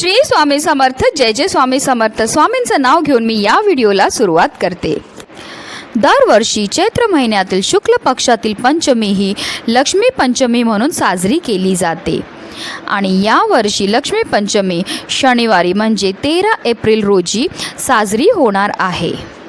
श्री स्वामी समर्थ जय जय स्वामी समर्थ. स्वामींचं नाव घेऊन मी या व्हिडिओला सुरुवात करते. दरवर्षी चैत्र महिन्यातील शुक्ल पक्षातील पंचमी ही लक्ष्मी पंचमी म्हणून साजरी केली जाते. आणि यावर्षी लक्ष्मी पंचमी शनिवारी म्हणजे तेरा एप्रिल रोजी साजरी होणार आहे.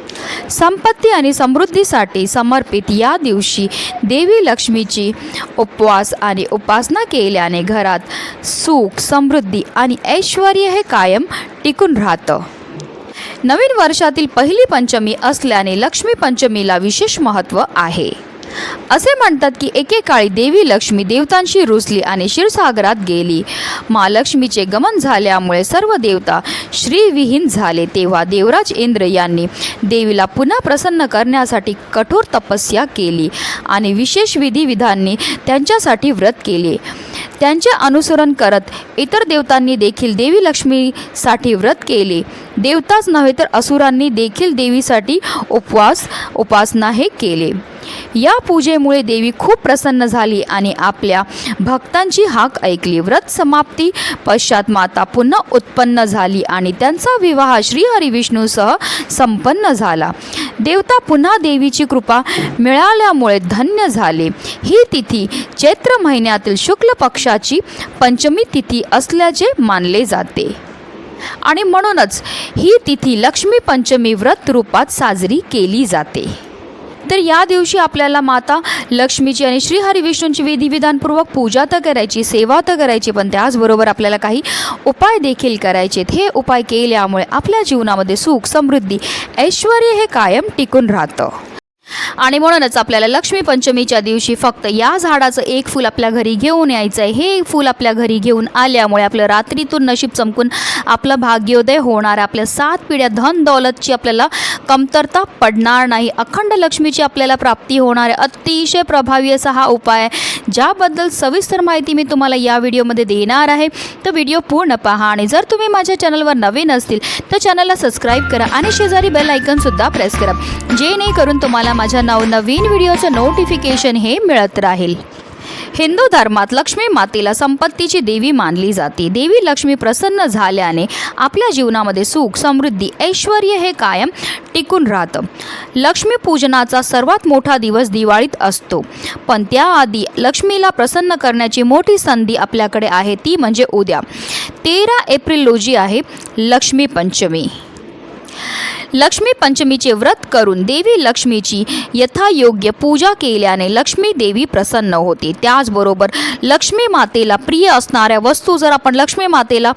संपत्ती आणि समृद्धीसाठी समर्पित या दिवशी देवी लक्ष्मीची उपवास आणि उपासना केल्याने घरात सुख समृद्धी आणि ऐश्वर हे कायम टिकून राहतं. नवीन वर्षातील पहिली पंचमी असल्याने लक्ष्मी पंचमीला विशेष महत्त्व आहे. असे म्हणतात की एकेकाळी देवी लक्ष्मी देवतांशी रुसली आणि क्षीरसागरात गेली. महालक्ष्मीचे गमन झाल्यामुळे सर्व देवता श्रीविहीन झाले. तेव्हा देवराज इंद्र यांनी देवीला पुन्हा प्रसन्न करण्यासाठी कठोर तपस्या केली आणि विशेष विधिविधांनी त्यांच्यासाठी व्रत केले. त्यांचे अनुसरण करत इतर देवतांनी देखील देवी लक्ष्मीसाठी व्रत केले. देवताच नव्हे तर असुरांनी देखील देवीसाठी उपवास उपासना हे केले. या पूजेमुळे देवी खूप प्रसन्न झाली आणि आपल्या भक्तांची हाक ऐकली. व्रत समाप्ती. पश्चात माता पुन्हा उत्पन्न झाली आणि त्यांचा विवाह श्रीहरी विष्णूसह संपन्न झाला. देवता पुन्हा देवीची कृपा मिळाल्यामुळे धन्य झाले. ही तिथी चैत्र महिन्यातील शुक्ल पक्षाची पंचमी तिथी असल्याचे मानले जाते. आणि म्हणूनच ही तिथी लक्ष्मी पंचमी व्रत रूपात साजरी केली जाते. तर या दिवशी आपल्याला माता लक्ष्मीची आणि श्रीहरी विष्णूंची विधिविधानपूर्वक पूजा तर करायची सेवा तर करायची पण त्याचबरोबर आपल्याला काही उपाय देखील करायचे हे उपाय केल्यामुळे आपल्या जीवनामध्ये सुख समृद्धी ऐश्वर हे कायम टिकून राहतं. आणि म्हणूनच आपल्याला लक्ष्मी पंचमीच्या दिवशी फक्त या झाडाचं एक फूल आपल्या घरी घेऊन यायचं आहे हे फूल आपल्या घरी घेऊन आल्यामुळे आपलं रात्रीतून नशीब चमकून आपलं भाग्योदय होणार आपल्या सात पिढ्या धन दौलतची आपल्याला कमतरता पडणार नाही. अखंड लक्ष्मीची आपल्याला प्राप्ती होणार आहे. अतिशय प्रभावी असा हा उपाय आहे. ज्याबद्दल सविस्तर माहिती मी तुम्हाला या व्हिडिओमध्ये देणार आहे. तर व्हिडिओ पूर्ण पहा आणि जर तुम्ही माझ्या चॅनलवर नवीन असतील तर चॅनलला सबस्क्राईब करा आणि शेजारी बेल आयकनसुद्धा प्रेस करा. जेणेकरून तुम्हाला माझ्या नवनवीन व्हिडिओचं नोटिफिकेशन हे मिळत राहील. हिंदू धर्मात लक्ष्मी मातेला संपत्तीची देवी मानली जाते. देवी लक्ष्मी प्रसन्न झाल्याने आपल्या जीवनामध्ये सुख समृद्धी ऐश्वर हे कायम टिकून राहतं. लक्ष्मी पूजनाचा सर्वात मोठा दिवस दिवाळीत असतो. पण त्याआधी लक्ष्मीला प्रसन्न करण्याची मोठी संधी आपल्याकडे आहे ती म्हणजे उद्या. तेरा एप्रिल रोजी आहे लक्ष्मी पंचमी. लक्ष्मी पंचमीचे व्रत करून देवी लक्ष्मीची यथायोग्य पूजा केल्याने लक्ष्मी देवी प्रसन्न होते. त्याचबरोबर लक्ष्मी मातेला प्रिय असणाऱ्या वस्तू जर आपण लक्ष्मी मातेला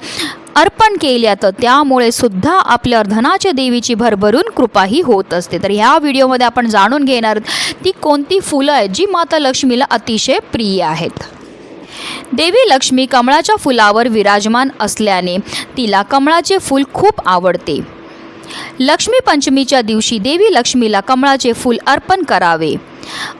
अर्पण केल्या तर त्यामुळे सुद्धा आपल्या धनाच्या देवीची भरभरून कृपाही होत असते. तर ह्या व्हिडिओमध्ये आपण जाणून घेणार ती कोणती फुलं आहेत जी माता लक्ष्मीला अतिशय प्रिय आहेत. देवी लक्ष्मी कमळाच्या फुलावर विराजमान असल्याने तिला कमळाचे फूल खूप आवडते. लक्ष्मी पंचमीच्या दिवशी देवी लक्ष्मीला कमळाचे फूल अर्पण करावे.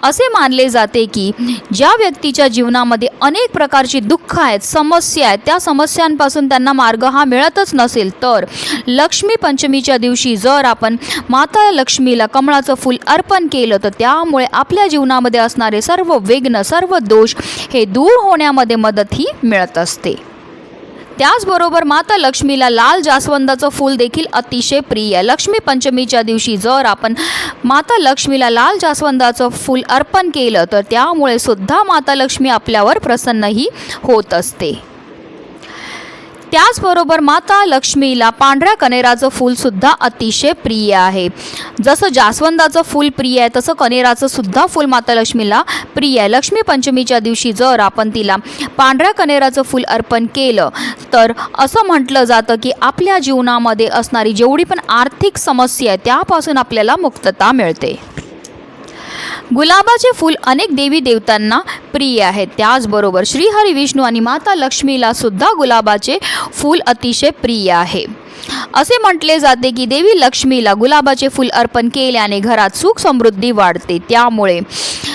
असे मानले जाते की ज्या व्यक्तीच्या जीवनामध्ये अनेक प्रकारची दुःख आहेत समस्या आहेत त्या समस्यांपासून त्यांना मार्ग हा मिळतच नसेल तर लक्ष्मी पंचमीच्या दिवशी जर आपण माता लक्ष्मीला कमळाचं फूल अर्पण केलं तर त्यामुळे आपल्या जीवनामध्ये असणारे सर्व विघ्न सर्व दोष हे दूर होण्यामध्ये मदतही मिळत असते. त्याचबरोबर माता लक्ष्मीला लाल जास्वंदाचं फूल देखील अतिशय प्रिय. लक्ष्मी पंचमीच्या दिवशी जर आपण माता लक्ष्मीला लाल जास्वंदाचं फूल अर्पण केलं तर त्यामुळे सुद्धा माता लक्ष्मी आपल्यावर प्रसन्नही होत असते. त्याचबरोबर माता लक्ष्मीला पांढऱ्या कनेराचं फूलसुद्धा अतिशय प्रिय आहे. जसं जास्वंदाचं फूल प्रिय आहे तसं कनेराचं सुद्धा फूल माता लक्ष्मीला प्रिय आहे. लक्ष्मी पंचमीच्या दिवशी जर आपण तिला पांढऱ्या कनेराचं फूल अर्पण केलं तर असं म्हटलं जातं की आपल्या जीवनामध्ये असणारी जेवढी पण आर्थिक समस्या आहे त्यापासून आपल्याला मुक्तता मिळते. गुलाबाचे फूल अनेक देवी देवतांना प्रिय आहेत. त्याचबरोबर श्रीहरी विष्णू आणि माता लक्ष्मीला सुद्धा गुलाबाचे फूल अतिशय प्रिय आहे. असे म्हटले जाते की देवी लक्ष्मीला गुलाबाचे फूल अर्पण केल्याने घरात सुख समृद्धी वाढते. त्यामुळे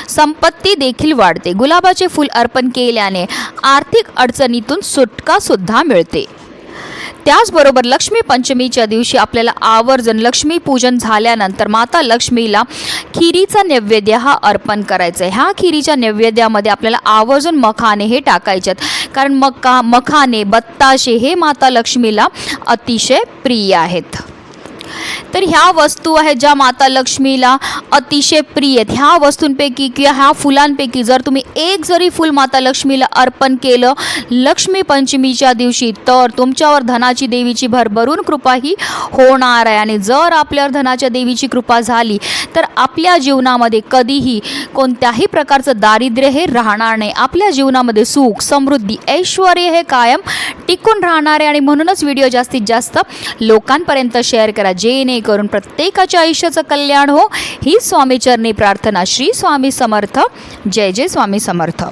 संपत्ती देखील वाढते. गुलाबाचे फूल अर्पण केल्याने आर्थिक अडचणीतून सुटका सुद्धा मिळते. त्याचबरोबर लक्ष्मी पंचमीच्या दिवशी आपल्याला आवर्जून लक्ष्मी पूजन झाल्यानंतर माता लक्ष्मीला खिरीचा नैवेद्य हा अर्पण करायचा आहे. ह्या खिरीच्या नैवेद्यामध्ये आपल्याला आवर्जून मखाने हे टाकायचे आहेत कारण मका मखाने बत्ताशे हे माता लक्ष्मीला अतिशय प्रिय आहेत. तर ह्या वस्तू आहेत ज्या माता लक्ष्मीला अतिशय प्रिय आहेत. ह्या वस्तूंपैकी किंवा ह्या फुलांपैकी जर तुम्ही एक जरी फुल माता लक्ष्मीला अर्पण केलं लक्ष्मी पंचमीच्या दिवशी तर तुमच्यावर धनाची देवीची भरभरून कृपा ही होणार आहे. आणि जर आपल्यावर धनाच्या देवीची कृपा झाली तर आपल्या जीवनामध्ये कधीही कोणत्याही प्रकारचं दारिद्र्य हे राहणार नाही. आपल्या जीवनामध्ये सुख समृद्धी ऐश्वर हे कायम टिकून राहणार आहे. आणि म्हणूनच व्हिडिओ जास्तीत जास्त लोकांपर्यंत शेअर करा. जेणेकरून प्रत्येकाच्या आयुष्याचं कल्याण हो. ही स्वामीचरणी प्रार्थना श्री स्वामी समर्थ. जय जय स्वामी समर्थ.